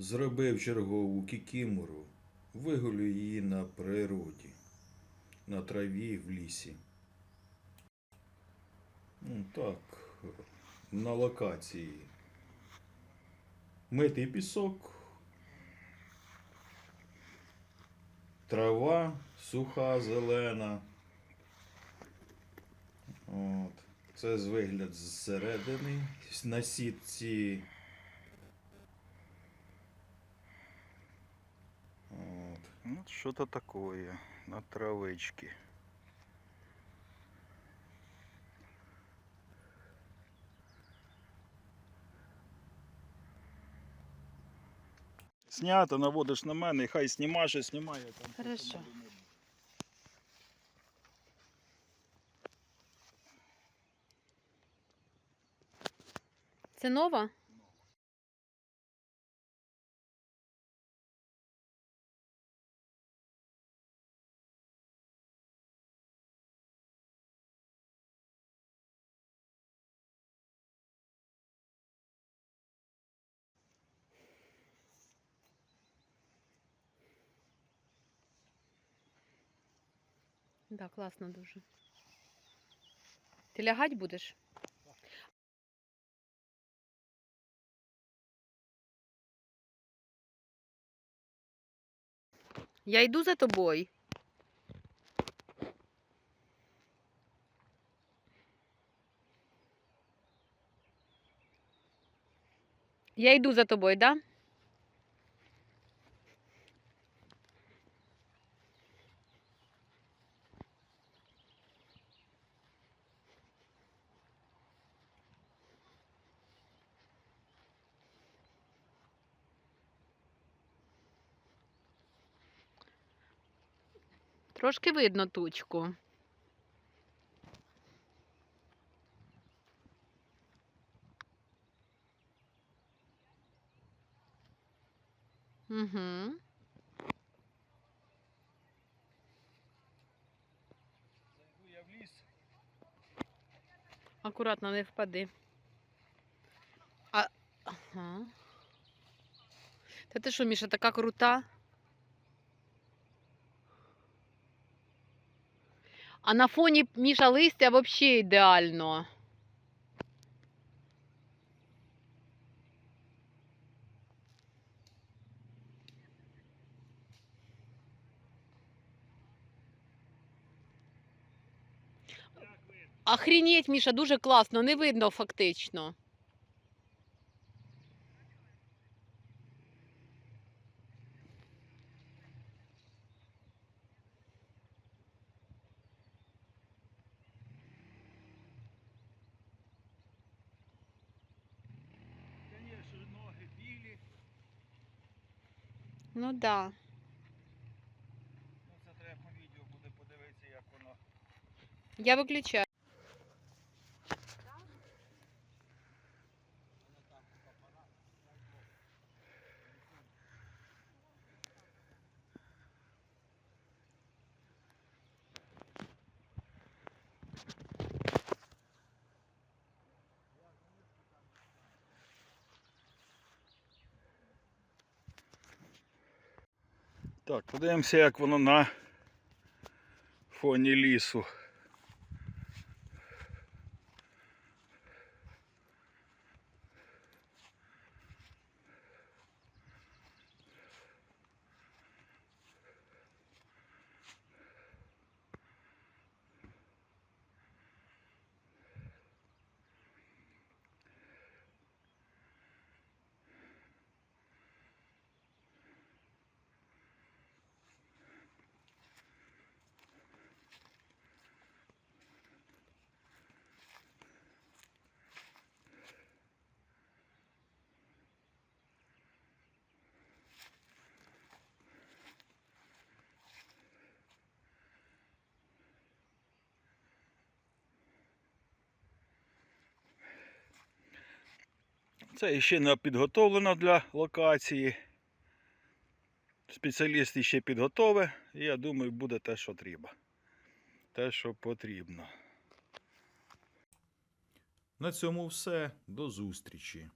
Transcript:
Зробив чергову кікімору, вигулю її на природі, на траві в лісі. Ну, так, на локації. Митий пісок, трава суха, зелена. От. Це з вигляд зсередини на сітці. От. Ну, что-то такое на травичке. Снято, наводиш на мене, і хай знімаш і знімає там. Хорошо. Це нова? Да, класно дуже. Ти лягать будеш? Я йду за тобою. Я йду за тобою, да? Трошки видно тучку. Угу. Я в ліс. Акуратно не впади. А... Ага. Та ти що, Міша, така крута? А на фоні Міша листя взагалі ідеально. Охренеть, Міша, дуже класно, не видно фактично. Ну да. Ну це треба по відео буде подивитися, як воно. Я виключаю. Так, подивимося, як воно на фоні лісу. Це ще не підготовлено для локації. Спеціаліст ще підготове і я думаю, буде те, що треба. Те, що потрібно. На цьому все. До зустрічі.